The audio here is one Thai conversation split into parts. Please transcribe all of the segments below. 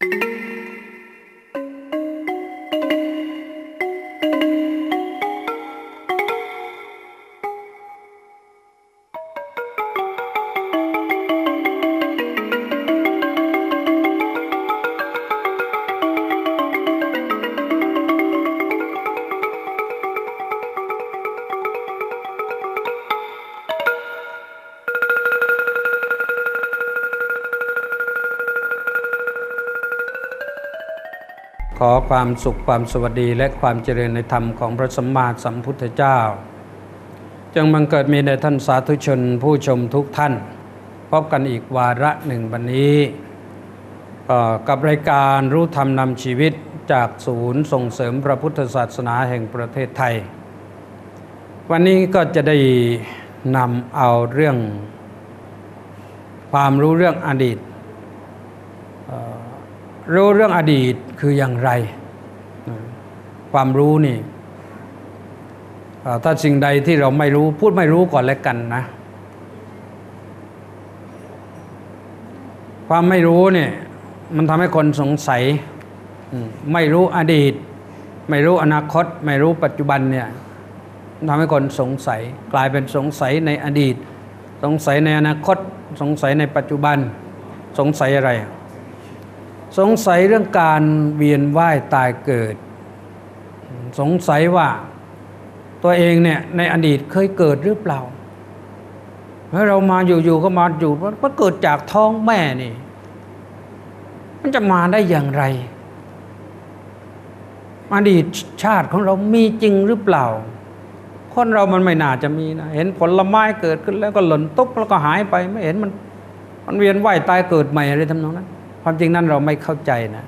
ข อความสุขความสวัสดีและความเจริญในธรรมของพระสัมมาสัมพุทธเจ้า จงบังเกิดมีในท่านสาธุชนผู้ชมทุกท่าน พบกันอีกวาระหนึ่งวันนี้ กับรายการรู้ธรรมนำชีวิตจากศูนย์ส่งเสริมพระพุทธศาสนาแห่งประเทศไทย วันนี้ก็จะได้นำเอาเรื่อง ความรู้เรื่องอดีต รู้เรื่องอดีตคืออย่างไร ความรู้นี่ถ้าสิ่งใดที่เราไม่รู้พูดไม่รู้ก่อนแล้วกันนะ ความไม่รู้เนี่ยมันทำให้คนสงสัย ไม่รู้อดีต ไม่รู้อนาคต ไม่รู้ปัจจุบันเนี่ยมันทำให้คนสงสัย กลายเป็นสงสัยในอดีต สงสัยในอนาคต สงสัยในปัจจุบัน สงสัยอะไร สงสัยเรื่องการเวียนว่ายตายเกิด สงสัยว่าตัวเองเนี่ยในอดีตเคยเกิดหรือเปล่าแล้วเรามาอยู่ๆก็มาอยู่ว่าเกิดจากท้องแม่นี่ มันจะมาได้อย่างไร อดีตชาติของเรามีจริงหรือเปล่า คนเรามันไม่น่าจะมีนะเห็นผลไม้เกิดขึ้นแล้วก็หล่นตุ๊บแล้วก็หายไปไม่เห็นมัน มันเวียนว่ายตายเกิดใหม่อะไรทำนองนั้น ความจริงนั้นเราไม่เข้าใจนะ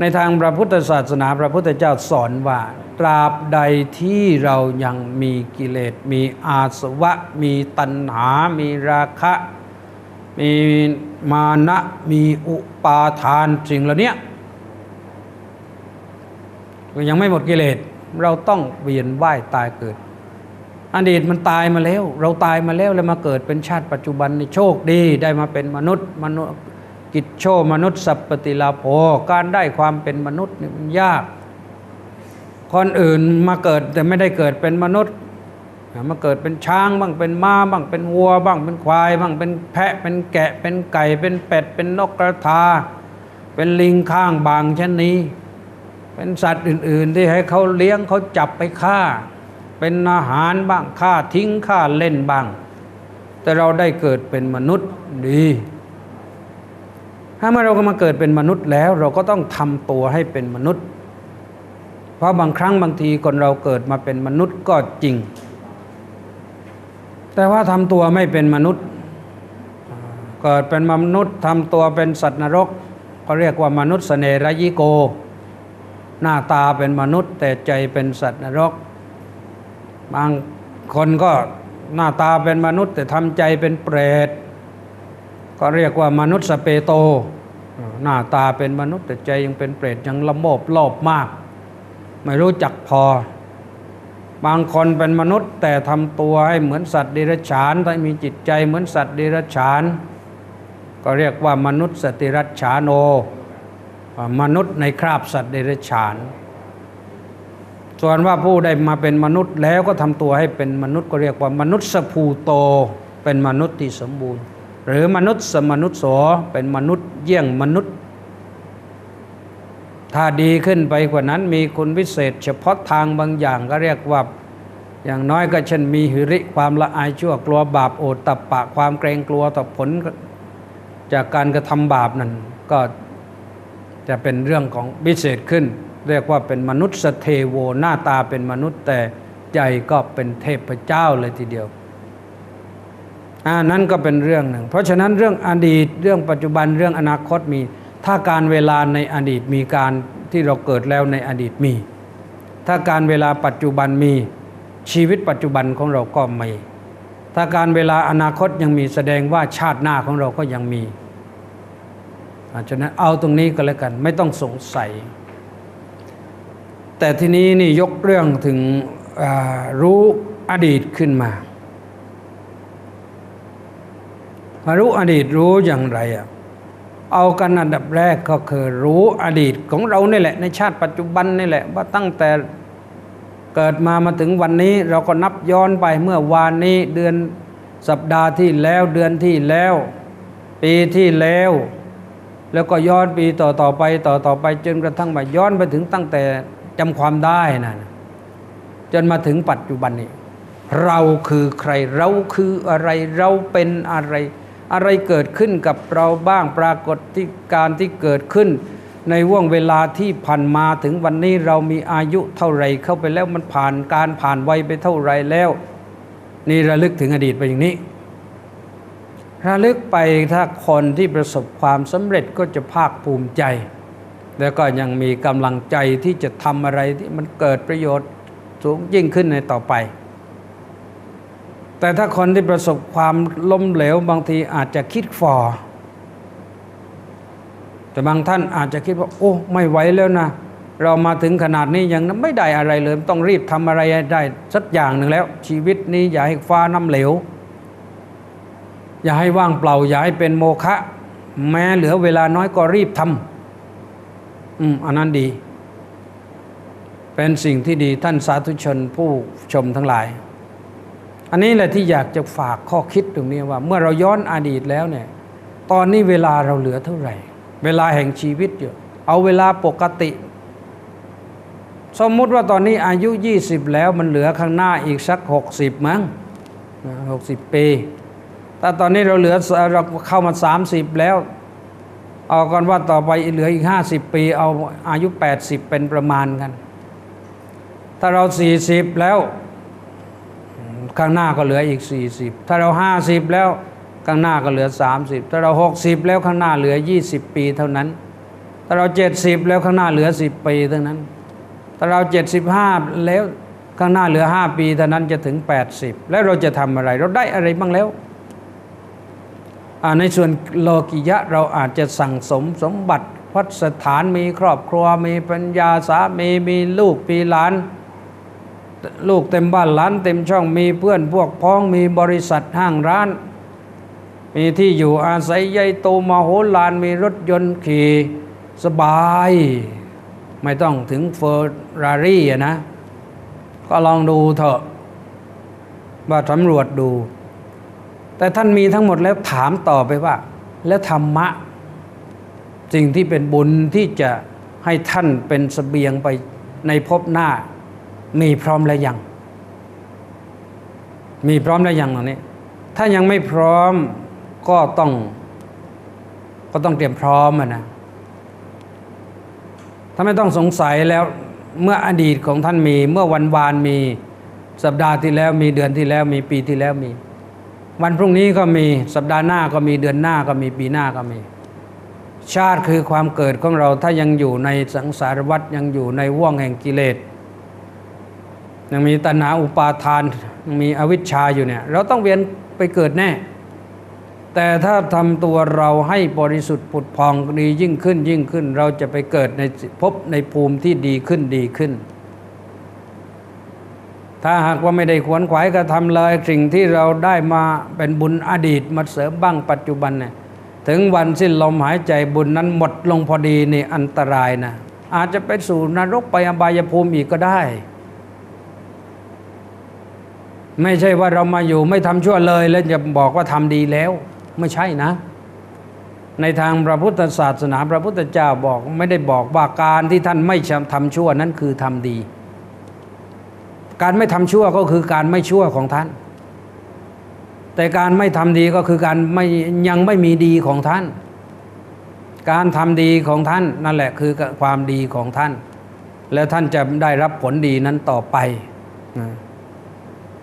ในทางพระพุทธศาสนาพระพุทธเจ้าสอนว่า ตราบใดที่เรายังมีกิเลส มีอาสวะ มีตัณหา มีราคะ มีมานะ มีอุปาทานสิ่งเหล่านี้ยังไม่หมดกิเลส เราต้องเวียนว่ายตายเกิดอดีตมันตายมาแล้ว เราตายมาแล้วแล้วมาเกิดเป็นชาติปัจจุบันนี่โชคดีได้มาเป็นมนุษย์มนุษย์ กิจโชมนุษย์สัพปติลาโภการได้ความเป็นมนุษย์นี่มันยาก คนอื่นมาเกิดแต่ไม่ได้เกิดเป็นมนุษย์มาเกิดเป็นช้างบ้างเป็นม้าบ้างเป็นวัวบ้างเป็นควายบ้างเป็นแพะเป็นแกะเป็นไก่เป็นเป็ด เป็นนกกระทา เป็นลิงข้างบางเช่นนี้ เป็นสัตว์อื่น ๆ ที่ให้เขาเลี้ยงเขาจับไปฆ่า เป็นอาหารบ้างฆ่าทิ้งฆ่าเล่นบ้าง แต่เราได้เกิดเป็นมนุษย์ดี ถ้าเมื่อเราก็มาเกิดเป็นมนุษย์แล้ว เราก็ต้องทำตัวให้เป็นมนุษย์ เพราะบางครั้งบางทีคนเราเกิดมาเป็นมนุษย์ก็จริง แต่ว่าทำตัวไม่เป็นมนุษย์ เกิดเป็นมนุษย์ทำตัวเป็นสัตว์นรกก็เรียกว่ามนุษย์เสนรยิโก หน้าตาเป็นมนุษย์ แต่ใจเป็นสัตว์นรก บางคนก็หน้าตาเป็นมนุษย์ แต่ทำใจเป็นเปรต ก็เรียกว่ามนุษย์สเปโต หน้าตาเป็นมนุษย์แต่ใจยังเป็นเปรตยังละโมบโลภมาก ไม่รู้จักพอ บางคนเป็นมนุษย์แต่ทำตัวให้เหมือนสัตว์เดรัจฉานแต่มีจิตใจเหมือนสัตว์เดรัจฉาน ก็เรียกว่ามนุษย์สติรัจฉานโนมนุษย์ในคราบสัตว์เดรัจฉาน ส่วนว่าผู้ได้มาเป็นมนุษย์แล้วก็ทำตัวให้เป็นมนุษย์ก็เรียกว่ามนุษย์สภูโตเป็นมนุษย์ที่สมบูรณ์ หรือมนุษย์สมนุษย์โสเป็นมนุษย์เยี่ยงมนุษย์ ถ้าดีขึ้นไปกว่านั้นมีคุณวิเศษ เฉพาะทางบางอย่างก็เรียกว่าอย่างน้อยก็เช่นมีหิริความละอายชั่วกลัวบาปโอตตับปะความเกรงกลัวต่อผลจากการกระทำบาปนั้นก็จะเป็นเรื่องของวิเศษขึ้น เรียกว่าเป็นมนุษย์สเทโวหน้าตาเป็นมนุษย์แต่ใจก็เป็นเทพเจ้าเลยทีเดียว อ่านั่นก็เป็นเรื่องหนึ่ง เพราะฉะนั้นเรื่องอดีตเรื่องปัจจุบันเรื่องอนาคตมี ถ้าการเวลาในอดีตมีการที่เราเกิดแล้วในอดีตมี ถ้าการเวลาปัจจุบันมีชีวิตปัจจุบันของเราก็มีถ้าการเวลาอนาคตยังมีแสดงว่าชาติหน้าของเราก็ยังมีอาฉะนั้นเอาตรงนี้ก็แล้วกันไม่ต้องสงสัย แต่ทีนี้นี่ยกเรื่องถึงรู้อดีตขึ้นมา รู้อดีตรู้อย่างไรอะเอากันอันดับแรกก็คือรู้อดีตของเรานี่แหละ ในชาติปัจจุบันนี่แหละ ว่าตั้งแต่เกิดมามาถึงวันนี้ เราก็นับย้อนไปเมื่อวานนี้เดือนสัปดาห์ที่แล้วเดือนที่แล้ว ปีที่แล้ว แล้วก็ย้อนปีต่อต่อไปต่อต่อไป จนกระทั่งมาย้อนไปถึงตั้งแต่จำความได้นะจนมาถึงปัจจุบันนี้ เราคือใครเราคืออะไรเราเป็นอะไร อะไรเกิดขึ้นกับเราบ้างปรากฏที่การที่เกิดขึ้น ในว่วงเวลาที่ผ่านมาถึงวันนี้เรามีอายุเท่าไรเข้าไปแล้วมันผ่านการผ่านวัยไปเท่าไรแล้ว นี่ระลึกถึงอดีตไปอย่างนี้ ระลึกไปถ้าคนที่ประสบความสำเร็จก็จะภาคภูมิใจ แล้วก็ยังมีกำลังใจที่จะทำอะไรที่มันเกิดประโยชน์สูงยิ่งขึ้นในต่อไป แต่ถ้าคนที่ประสบความล้มเหลวบางทีอาจจะคิดฟอแต่บางท่านอาจจะคิดว่า โอ้ไม่ไหวแล้วนะ เรามาถึงขนาดนี้ยังไม่ได้อะไรเลย ต้องรีบทำอะไรได้สักอย่างหนึ่งแล้ว ชีวิตนี้อย่าให้ฟ้าน้ำเหลว อย่าให้ว่างเปล่า อย่าให้เป็นโมฆะแม้เหลือเวลาน้อยก็รีบทำอืมอันนั้นดี เป็นสิ่งที่ดีท่านสาธุชนผู้ชมทั้งหลาย อันนี้แหละที่อยากจะฝากข้อคิดตรงนี้ว่า เมื่อเราย้อนอดีตแล้วเนี่ย ตอนนี้เวลาเราเหลือเท่าไหร่ เวลาแห่งชีวิตอยู่เอาเวลาปกติ สมมุติว่าตอนนี้อายุ 20 แล้วมันเหลือข้างหน้าอีกสัก 60 มั้งหกสิบปีแต่ตอนนี้เราเหลือเราเข้ามา 30 แล้ว เอากันว่าต่อไปเหลืออีก 50 ปี เอาอายุ 80 เป็นประมาณกัน ถ้าเรา 40 แล้ว ข้างหน้าก็เหลืออีก 40 ถ้าเรา 50 แล้วข้างหน้าก็เหลือ 30 ถ้าเรา 60 แล้วข้างหน้าเหลือ 20 ปีเท่านั้น ถ้าเรา 70 แล้วข้างหน้าเหลือ 10 ปีเท่านั้น ถ้าเรา 75 แล้วข้างหน้าเหลือ 5 ปีเท่านั้นจะถึง 80 แล้วเราจะทำอะไร เราได้อะไรบ้างแล้วในส่วนโลกิยะเราอาจจะสั่งสมสมบัติพัสถานมีครอบครัวมีปัญญาสามีมีลูกมีหลาน ลูกเต็มบ้านหลานเต็มช่องมีเพื่อนพวกพ้องมีบริษัทห้างร้าน มีที่อยู่อาศัยใหญ่โตมโหฬารมีรถยนต์ขี่สบาย ไม่ต้องถึงเฟอร์รารี่นะ ก็ลองดูเถอะว่าสำรวจดู แต่ท่านมีทั้งหมดแล้วถามต่อไปว่า แล้วธรรมะ สิ่งที่เป็นบุญที่จะให้ท่านเป็นสเสบียงไปในภพหน้า มีพร้อมแล้วยัง มีพร้อมแล้วยังตรงนี้ ถ้ายังไม่พร้อมก็ต้อง ก็ต้องเตรียมพร้อมนะ ถ้าไม่ต้องสงสัยแล้วเมื่ออดีตของท่านมี เมื่อวันวานมีสัปดาห์ที่แล้วมีเดือนที่แล้วมีปีที่แล้วมี วันพรุ่งนี้ก็มีสัปดาห์หน้าก็มีเดือนหน้าก็มีปีหน้าก็มี ชาติคือความเกิดของเราถ้ายังอยู่ในสังสารวัฏยังอยู่ในว่วงแห่งกิเลส ยังมีตัณหาอุปาทานยังมีอวิชชาอยู่เนี่ยเราต้องเวียนไปเกิดแน่ แต่ถ้าทำตัวเราให้บริสุทธิ์ผุดพองดียิ่งขึ้นยิ่งขึ้น เราจะไปเกิดในพบในภูมิที่ดีขึ้นดีขึ้น ถ้าหากว่าไม่ได้ขวนขวายกระทำเลยสิ่งที่เราได้มาเป็นบุญอดีตมาเสริมบ้างปัจจุบันเนี่ยถึงวันสิ้นลมหายใจบุญนั้นหมดลงพอดีนี่อันตรายนะอาจจะไปสู่นรกไปอบายภูมิอีกก็ได้ ไม่ใช่ว่าเรามาอยู่ไม่ทำชั่วเลยแล้วจะบอกว่าทำดีแล้ว ไม่ใช่นะ ในทางพระพุทธศาสนาพระพุทธเจ้าบอกไม่ได้บอกว่าการที่ท่านไม่ทำชั่วนั้นคือทำดี การไม่ทำชั่วก็คือการไม่ชั่วของท่าน แต่การไม่ทำดีก็คือการไม่ยังไม่มีดีของท่าน การทำดีของท่านนั่นแหละคือความดีของท่าน แล้วท่านจะได้รับผลดีนั้นต่อไปนี่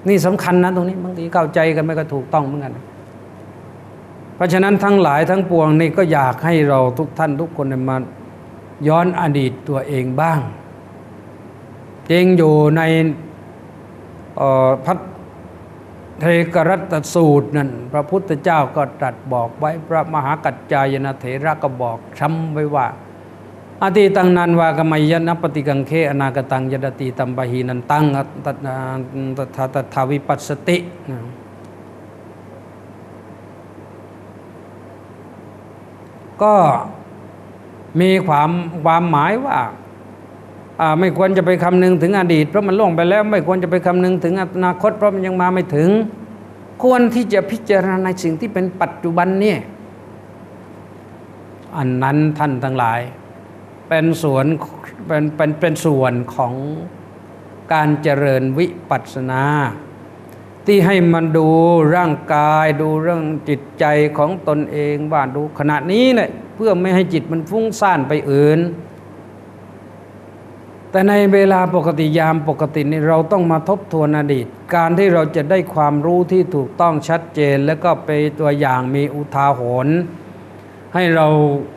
นี่สำคัญนะตรงนี้บางทีเข้าใจกันไม่ก็ถูกต้องเหมือนกัน เพราะฉะนั้นทั้งหลายทั้งปวงนี่ก็อยากให้เราทุกท่านทุกคนมาย้อนอดีตตัวเองบ้างจริงอยู่ในพัทเทกรัตสูตรนั่นพระพุทธเจ้าก็ตรัสบอกไว้พระมหากัจจายนเถระก็บอกช้ำไว้ว่า อติตังนันวากมัยยนปฏิกังเคอนาคตังยดติตัมปะหีนันตังตัตตทาวิปัสสติก็มีความความหมายว่าอ่าไม่ควรจะไปคำนึงถึงอดีตเพราะมันล่วงไปแล้ว ไม่ควรจะไปคำนึงถึงอนาคตเพราะมันยังมาไม่ถึง ควรที่จะพิจารณาในสิ่งที่เป็นปัจจุบันเนี่ยอันนั้นท่านทั้งหลาย เป็นส่วนเป็นเป็นเป็นส่วนของการเจริญวิปัสสนา ที่ให้มันดูร่างกายดูเรื่องจิตใจของตนเองว่าดูขณะนี้แหละเพื่อไม่ให้จิตมันฟุ้งซ่านไปอื่น แต่ในเวลาปกติยามปกตินี่เราต้องมาทบทวนอดีต การที่เราจะได้ความรู้ที่ถูกต้องชัดเจน แล้วก็ไปตัวอย่างมีอุทาหรณ์ให้เรา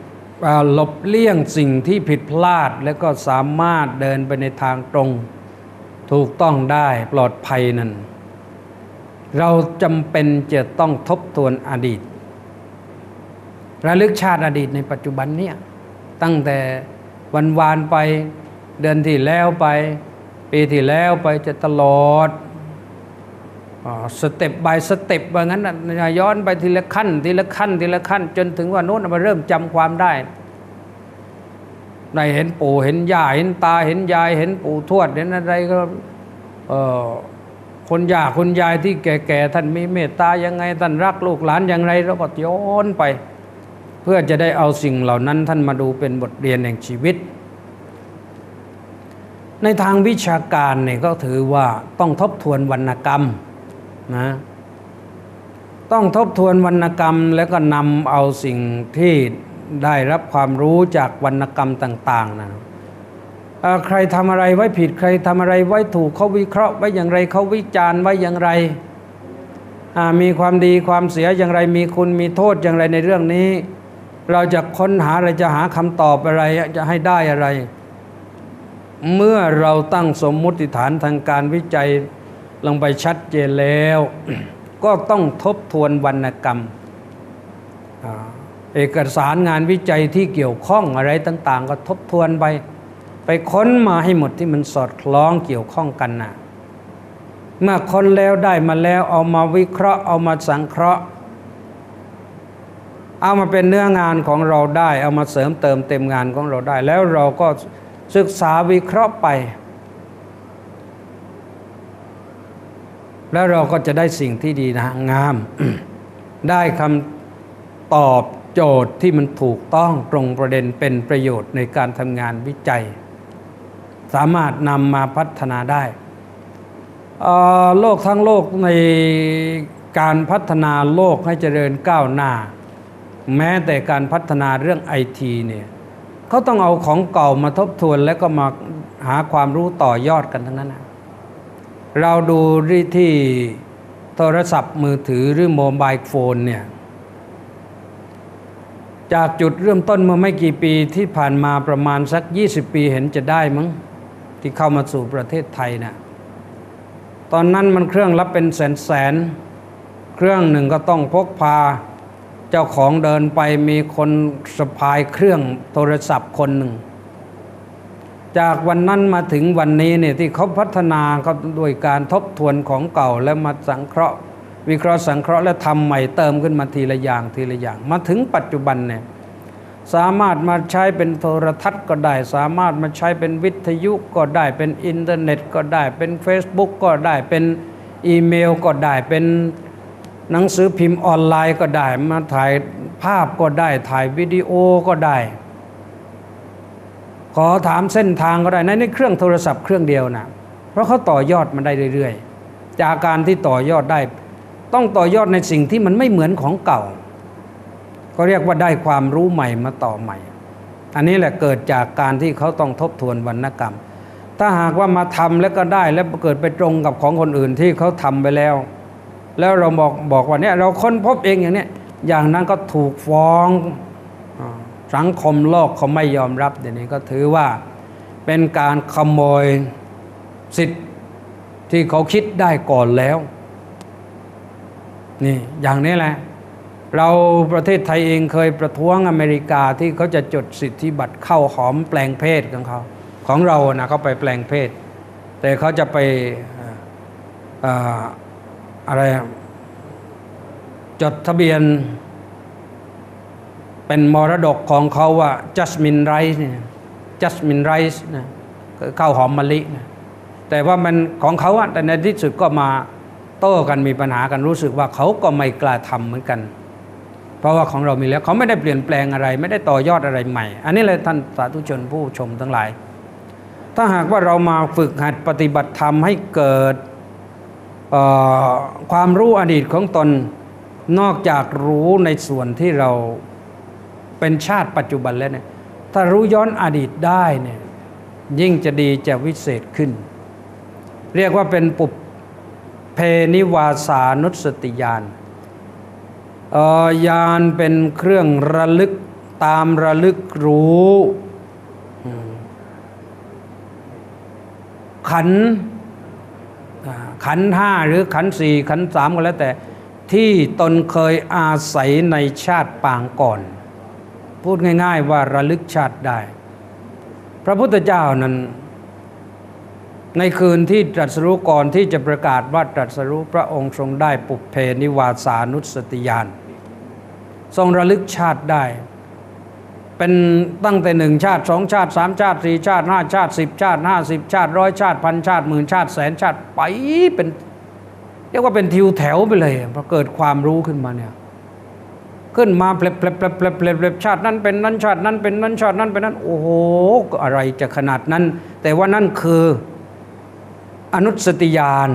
อ่า หลบเลี่ยงสิ่งที่ผิดพลาด แล้วก็สามารถเดินไปในทางตรง ถูกต้องได้ปลอดภัยนั้น เราจำเป็นจะต้องทบทวนอดีต ระลึกชาติอดีตในปัจจุบันเนี่ยตั้งแต่วันวานไปเดือนที่แล้วไป ปีที่แล้วไปจะตลอด สเต็ปบายสเต็ปว่างั้นนะย้อนไปทีละขั้น ทีละขั้น ทีละขั้น จนถึงว่าโน้นมาเริ่มจำความได้ได้เห็นปู่เห็นย่าเห็นตาเห็นยายเห็นปู่ทวดเห็นอะไรก็เออคนย่าคนยายที่แก่ๆท่านมีเมตตายังไงท่านรักลูกหลานอย่างไรเราก็ย้อนไป เพื่อจะได้เอาสิ่งเหล่านั้นท่านมาดูเป็นบทเรียนแห่งชีวิต ในทางวิชาการเนี่ยก็ถือว่าต้องทบทวนวรรณกรรม นะต้องทบทวนวรรณกรรมแล้วก็นำเอาสิ่งที่ได้รับความรู้จากวรรณกรรมต่าง ๆนะใครทำอะไรไว้ผิดใครทำอะไรไว้ถูกเขาวิเคราะห์ไว้อย่างไรเขาวิจารณ์ไว้อย่างไร มีความดีความเสียอย่างไรมีคุณมีโทษอย่างไรในเรื่องนี้ เราจะค้นหาอะไรจะหาคำตอบอะไรจะให้ได้อะไร เมื่อเราตั้งสมมุติฐานทางการวิจัย ลงไปชัดเจนแล้ว ก็ต้องทบทวนวรรณกรรม เอกสารงานวิจัยที่เกี่ยวข้องอะไรต่าง ๆ ก็ทบทวนไป ไปค้นมาให้หมดที่มันสอดคล้องเกี่ยวข้องกันนะเมื่อค้นแล้วได้มาแล้วเอามาวิเคราะห์เอามาสังเคราะห์ เอามาเป็นเนื้องานของเราได้ เอามาเสริมเติมเต็มงานของเราได้ แล้วเราก็ศึกษาวิเคราะห์ไป แล้วเราก็จะได้สิ่งที่ดีนะงาม ได้คำตอบโจทย์ที่มันถูกต้องตรงประเด็นเป็นประโยชน์ในการทำงานวิจัย สามารถนำมาพัฒนาได้โลกทั้งโลกในการพัฒนาโลกให้เจริญก้าวหน้า แม้แต่การพัฒนาเรื่องไอทีเนี่ยเขาต้องเอาของเก่ามาทบทวนแล้วก็มาหาความรู้ต่อยอดกันทั้งนั้นนะ เราดูที่โทรศัพท์มือถือหรือโมบายโฟนเนี่ยจากจุดเริ่มต้นเมื่อไม่กี่ปีที่ผ่านมาประมาณสัก 20 ปีเห็นจะได้มั้งที่เข้ามาสู่ประเทศไทยนะ่ะตอนนั้นมันเครื่องรับเป็นแสนแสนเครื่องหนึ่งก็ต้องพกพา เจ้าของเดินไปมีคนสะพายเครื่องโทรศัพท์คนหนึ่ง จากวันนั้นมาถึงวันนี้เนี่ยที่เขาพัฒนาก็ด้วยการทบทวนของเก่าแล้วมาสังเคราะห์ วิเคราะห์สังเคราะห์และทำใหม่เติมขึ้นมาทีละอย่างทีละอย่าง มาถึงปัจจุบันเนี่ยสามารถมาใช้เป็นโทรทัศน์ก็ได้ สามารถมาใช้เป็นวิทยุก็ได้ เป็นอินเทอร์เน็ตก็ได้ เป็น Facebook ก็ได้เป็นอีเมลก็ได้เป็นหนังสือพิมพ์ออนไลน์ก็ได้ มาถ่ายภาพก็ได้ ถ่ายวิดีโอก็ได้ ขอถามเส้นทางก็ได้ในในเครื่องโทรศัพท์เครื่องเดียวนะเพราะเขาต่อยอดมันได้เรื่อยๆ จากการที่ต่อยอดได้ ต้องต่อยอดในสิ่งที่มันไม่เหมือนของเก่าเขาเรียกว่าได้ความรู้ใหม่มาต่อใหม่ อันนี้แหละเกิดจากการที่เขาต้องทบทวนวรรณกรรม ถ้าหากว่ามาทำแล้วก็ได้แล้วเกิดไปตรงกับของคนอื่นที่เขาทำไปแล้ว แล้วเราบอกบอกว่าเนี่ยเราค้นพบเองอย่างเนี้ยอย่างนั้นก็ถูกฟ้อง สังคมโลกเขาไม่ยอมรับเดี๋ยวนี้ก็ถือว่าเป็นการขโมยสิทธิ์ที่เขาคิดได้ก่อนแล้ว นี่อย่างนี้แหละ เราประเทศไทยเองเคยประท้วงอเมริกาที่เขาจะจดสิทธิบัตรเข้าหอมแปลงเพศของเขาของเรานะเขาไปแปลงเพศ แต่เขาจะไปเอ่อะไรจดทะเบียน เป็นมรดกของเขาว่าจัสมินไรซ์เนี่ยจัสมินไรซ์นะข้าวหอมมะลินะแต่ว่ามันของเขาอะแต่ในที่สุดก็มาโต้กันมีปัญหากันรู้สึกว่าเขาก็ไม่กล้าทำเหมือนกัน เพราะว่าของเรามีแล้วเขาไม่ได้เปลี่ยนแปลงอะไร ไม่ได้ต่อยอดอะไรใหม่ อันนี้เลยท่านสาธุชนผู้ชมทั้งหลาย ถ้าหากว่าเรามาฝึกหัดปฏิบัติธรรมให้เกิดความรู้อดีตของตนนอกจากรู้ในส่วนที่เรา เป็นชาติปัจจุบันแล้วเนี่ยถ้ารู้ย้อนอดีตได้เนี่ยยิ่งจะดีจะวิเศษขึ้น เรียกว่าเป็นปุบเพนิวาสานุสติญาณเอ่อยานเป็นเครื่องระลึกตามระลึกรู้ขันขันห้าหรือขันสี่ขันสามก็แล้วแต่ ที่ตนเคยอาศัยในชาติปางก่อน พูดง่าย ๆ ว่าระลึกชาติได้ พระพุทธเจ้านั้น ในคืนที่ตรัสรู้ก่อนที่จะประกาศว่าตรัสรู้พระองค์ทรงได้ปุเพนิวาสานุสติญาณทรงระลึกชาติได้ เป็นตั้งแต่หนึ่งชาติสองชาติสามชาติสี่ชาติห้าชาติสิบชาติห้าสิบชาติร้อยชาติพันชาติหมื่นชาติแสนชาติไปเป็นเรียกว่าเป็นทิวแถวไปเลยพอเกิดความรู้ขึ้นมาเนี่ย ขึ้นมาเปลบเปลบเปลบเปลบเปลบเปลบชาตินั้นเป็นนั้นชาตินั้นเป็นนั้นชาตินั้นเป็นนั้น โอ้โหอะไรจะขนาดนั้น แต่ว่านั่นคืออนุสติญาณ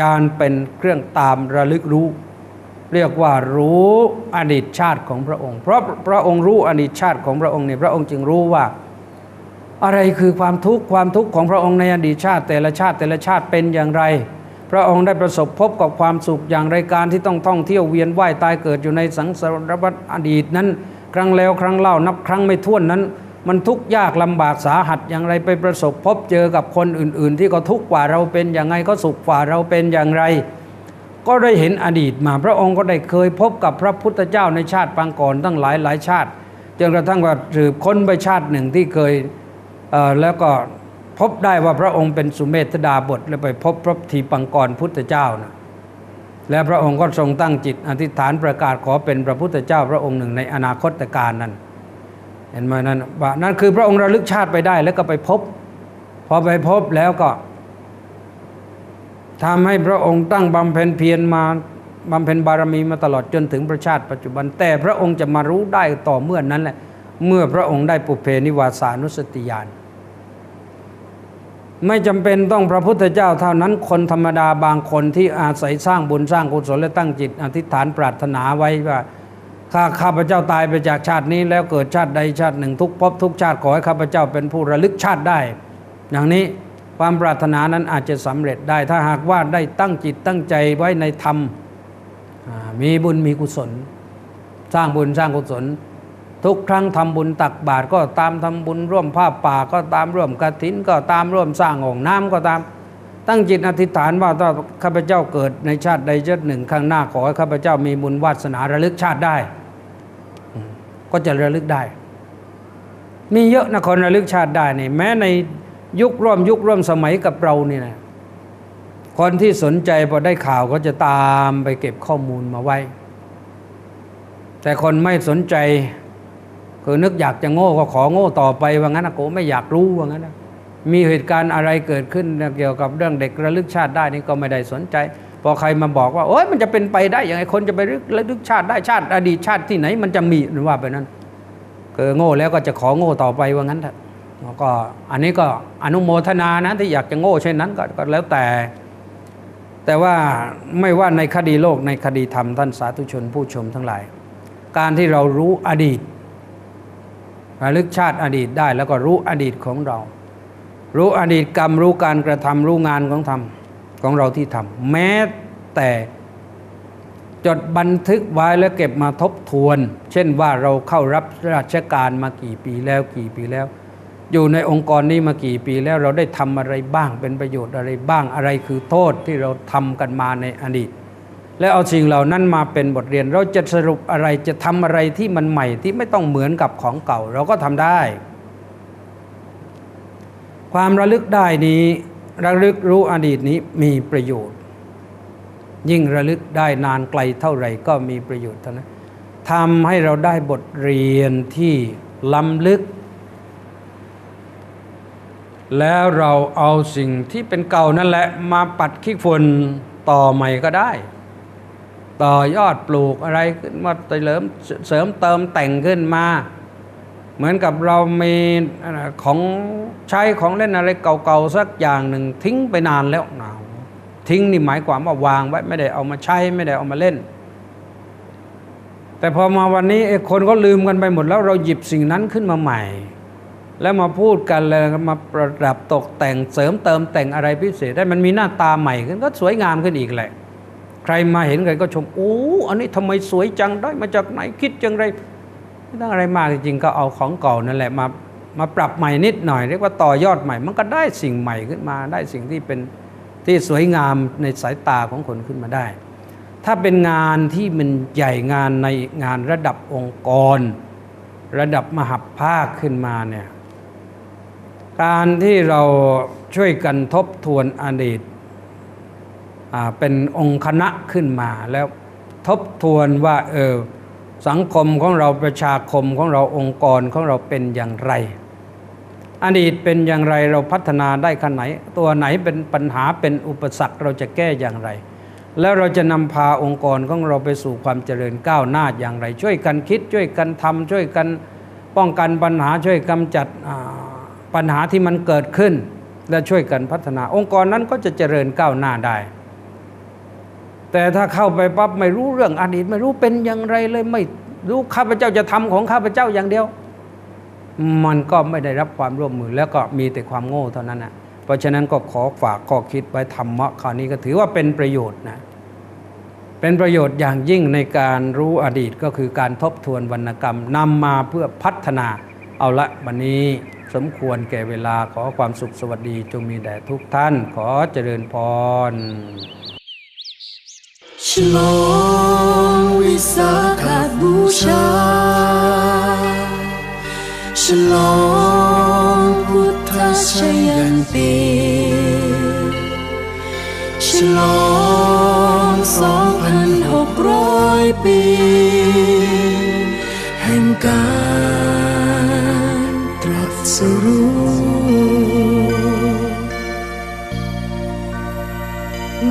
ญาณเป็นเครื่องตามระลึกรู้ เรียกว่ารู้อดีตชาติของพระองค์ เพราะพระองค์รู้อดีตชาติของพระองค์เนี่ยพระองค์จึงรู้ว่า อะไรคือความทุกข์ความทุกข์ของพระองค์ในอดีตชาติ แต่ละชาติแต่ละชาติเป็นอย่างไร พระองค์ได้ประสบพบกับความสุขอย่างไรการที่ต้องท่องเที่ยวเวียนว่ายตายเกิดอยู่ในสังสารวัฏอดีตนั้น ครั้งแล้วครั้งเล่านับครั้งไม่ถ้วนนั้น มันทุกข์ยากลำบากสาหัสอย่างไรไปประสบพบเจอกับคนอื่น ๆ ที่ก็ทุกข์กว่าเราเป็นอย่างไรก็สุขกว่าเราเป็นอย่างไร ก็ได้เห็นอดีตมาพระองค์ก็ได้เคยพบกับพระพุทธเจ้าในชาติปางก่อนตั้งหลายหลายชาติจนกระทั่งว่าสืบค้นไปชาติหนึ่งที่เคยเแล้วก็ พบได้ว่าพระองค์เป็นสุเมธดาบทแล้วไปพบพระทีปังกรพุทธเจ้านะและพระองค์ก็ทรงตั้งจิตอธิษฐานประกาศขอเป็นพระพุทธเจ้าพระองค์หนึ่งในอนาคตการนั้น เห็นไหมนั่นนั่นคือพระองค์ระลึกชาติไปได้แล้วก็ไปพบ พอไปพบแล้วก็ทำให้พระองค์ตั้งบำเพ็ญเพียรมาบำเพ็ญบารมีมาตลอดจนถึงประชาติปัจจุบัน แต่พระองค์จะมารู้ได้ต่อเมื่อนนั้นแหละเมื่อพระองค์ได้ปุเพนิวาสานุสติญาณ ไม่จำเป็นต้องพระพุทธเจ้าเท่านั้นคนธรรมดาบางคนที่อาศัยสร้างบุญสร้างกุศลและตั้งจิต อธิษฐานปรารถนาไว้ว่าข้าข้าพเจ้าตายไปจากชาตินี้ แล้วเกิดชาติใดชาติหนึ่ง ทุกภพทุกชาติขอให้ข้าพเจ้าเป็นผู้ระลึกชาติได้ อย่างนี้ความปรารถนานั้นอาจจะสำเร็จได้ ถ้าหากว่าได้ตั้งจิตตั้งใจไว้ในธรรมมีบุญมีกุศล สร้างบุญสร้างกุศล ทุกครั้งทำบุญตักบาตรก็ตามทำบุญร่วมผ้าป่าก็ตามร่วมกฐินก็ตามร่วมสร้างองค์น้ำก็ตาม ตั้งจิตอธิษฐานว่าถ้าข้าพเจ้าเกิดในชาติใดชาติหนึ่งข้างหน้าขอให้ข้าพเจ้ามีบุญวาสนาระลึกชาติได้ ก็จะระลึกได้ มีเยอะนะคนระลึกชาติได้นี่แม้ในยุคร่วมยุคร่วมสมัยกับเรานี่นะคนที่สนใจพอได้ข่าวก็จะตามไปเก็บข้อมูลมาไว้ แต่คนไม่สนใจ คือนึกอยากจะโง่ก็ขอโง่ต่อไปว่างั้นนะโกไม่อยากรู้ว่างั้นนะมีเหตุการณ์อะไรเกิดขึ้นเกี่ยวกับเรื่องเด็กระลึกชาติได้นี่ก็ไม่ได้สนใจ พอใครมาบอกว่าโอ้ยมันจะเป็นไปได้ยังไงคนจะไประลึกชาติได้ชาติอดีตชาติที่ไหนมันจะมีหรือว่าไปนั้นเกิดโง่แล้วก็จะขอโง่ต่อไปว่างั้นเถอะก็อันนี้ก็อนุโมทนานะที่อยากจะโง่เช่นนั้นก็แล้วแต่ แต่ว่าไม่ว่าในคดีโลกในคดีธรรมท่านสาธุชนผู้ชมทั้งหลาย การที่เรารู้อดีต ระลึกชาติอดีตได้แล้วก็รู้อดีตของเรา รู้อดีตกรรมรู้การกระทำรู้งานของทำของเราที่ทำแม้แต่จดบันทึกไว้แล้วเก็บมาทบทวน เช่นว่าเราเข้ารับราชการมากี่ปีแล้วกี่ปีแล้ว อยู่ในองค์กรนี้มากี่ปีแล้วเราได้ทำอะไรบ้างเป็นประโยชน์อะไรบ้างอะไรคือโทษที่เราทำกันมาในอดีต และเอาสิ่งเหล่านั้นมาเป็นบทเรียน เราจะสรุปอะไรจะทำอะไรที่มันใหม่ที่ไม่ต้องเหมือนกับของเก่า เราก็ทำได้ ความระลึกได้นี้ระลึกรู้อดีตนี้มีประโยชน์ ยิ่งระลึกได้นานไกลเท่าไหร่ก็มีประโยชน์เท่านั้นทำให้เราได้บทเรียนที่ล้ำลึก แล้วเราเอาสิ่งที่เป็นเก่านั่นแหละมาปัดขี้ฝุ่นต่อใหม่ก็ได้ ต่อยอดปลูกอะไรขึ้นมาเสริมเสริมเติมแต่งขึ้นมา เหมือนกับเรามีของใช้ของเล่นอะไรเก่าๆสักอย่างหนึ่งทิ้งไปนานแล้วนะทิ้งนี่หมายความว่าวางไว้ไม่ได้เอามาใช้ไม่ได้เอามาเล่น แต่พอมาวันนี้ไอ้คนก็ลืมกันไปหมดแล้วเราหยิบสิ่งนั้นขึ้นมาใหม่ แล้วมาพูดกันเลยมาประดับตกแต่งเสริมเติมแต่งอะไรพิเศษได้มันมีหน้าตาใหม่ขึ้นก็สวยงามขึ้นอีกแหละ ใครมาเห็นใครก็ชมโอ้อันนี้ทำไมสวยจังได้มาจากไหนคิดจังไรไม่ต้องอะไรมากจริงๆก็เอาของเก่านั่นแหละมามาปรับใหม่นิดหน่อยเรียกว่าต่อยอดใหม่ มันก็ได้สิ่งใหม่ขึ้นมาได้สิ่งที่เป็นที่สวยงามในสายตาของคนขึ้นมาได้ ถ้าเป็นงานที่มันใหญ่งานในงานระดับองค์กร ระดับมหาภาคขึ้นมาเนี่ยการที่เราช่วยกันทบทวนอดีต เป็นองค์คณะขึ้นมาแล้วทบทวนว่าเออสังคมของเราประชาคมของเราองค์กรของเราเป็นอย่างไร อดีตเป็นอย่างไรเราพัฒนาได้ขนาดไหน ตัวไหนเป็นปัญหาเป็นอุปสรรคเราจะแก้อย่างไร แล้วเราจะนำพาองค์กรของเราไปสู่ความเจริญก้าวหน้าอย่างไร ช่วยกันคิดช่วยกันทำช่วยกันป้องกันปัญหาช่วยกำจัดปัญหาที่มันเกิดขึ้น และช่วยกันพัฒนาองค์กรนั้นก็จะเจริญก้าวหน้าได้ แต่ถ้าเข้าไปปั๊บไม่รู้เรื่องอดีตไม่รู้เป็นอย่างไรเลยไม่รู้ข้าพเจ้าจะทำของข้าพเจ้าอย่างเดียว มันก็ไม่ได้รับความร่วมมือแล้วก็มีแต่ความโง่เท่านั้นนะเพราะฉะนั้นก็ขอฝากข้อคิดไว้ธรรมะคราวนี้ก็ถือว่าเป็นประโยชน์นะเป็นประโยชน์อย่างยิ่งในการรู้อดีตก็คือการทบทวนวรรณกรรมนำมาเพื่อพัฒนาเอาละวันนี้สมควรแก่เวลาขอความสุขสวัสดีจงมีแด่ทุกท่าน ขอเจริญพร ฉลองวิสาขบูชา ฉลองพุทธชยันตีฉลองสองพันหกร้อยปี แห่งการตรัสรู้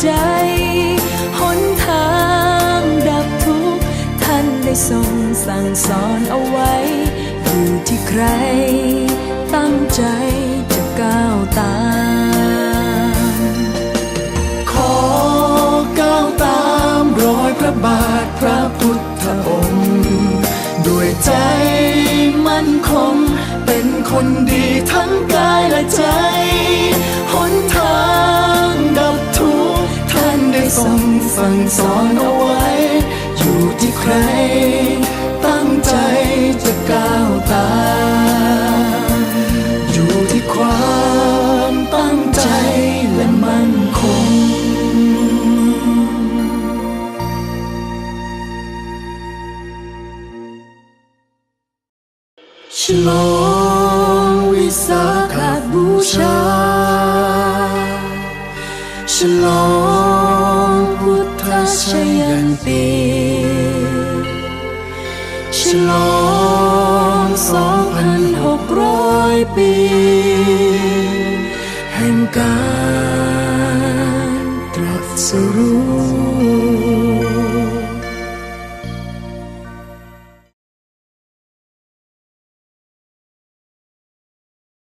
ใจหนทางดับทุกท่านได้ทรงสั่งสอนเอาไว้ อยู่ที่ใคร ตั้งใจจะก้าวตามขอก้าวตามรอยพระบาทพระพุทธองค์ ด้วยใจมั่นคง เป็นคนดีทั้งกายและใจ ทรงสั่งสอนเอาไว้ อยู่ที่ใคร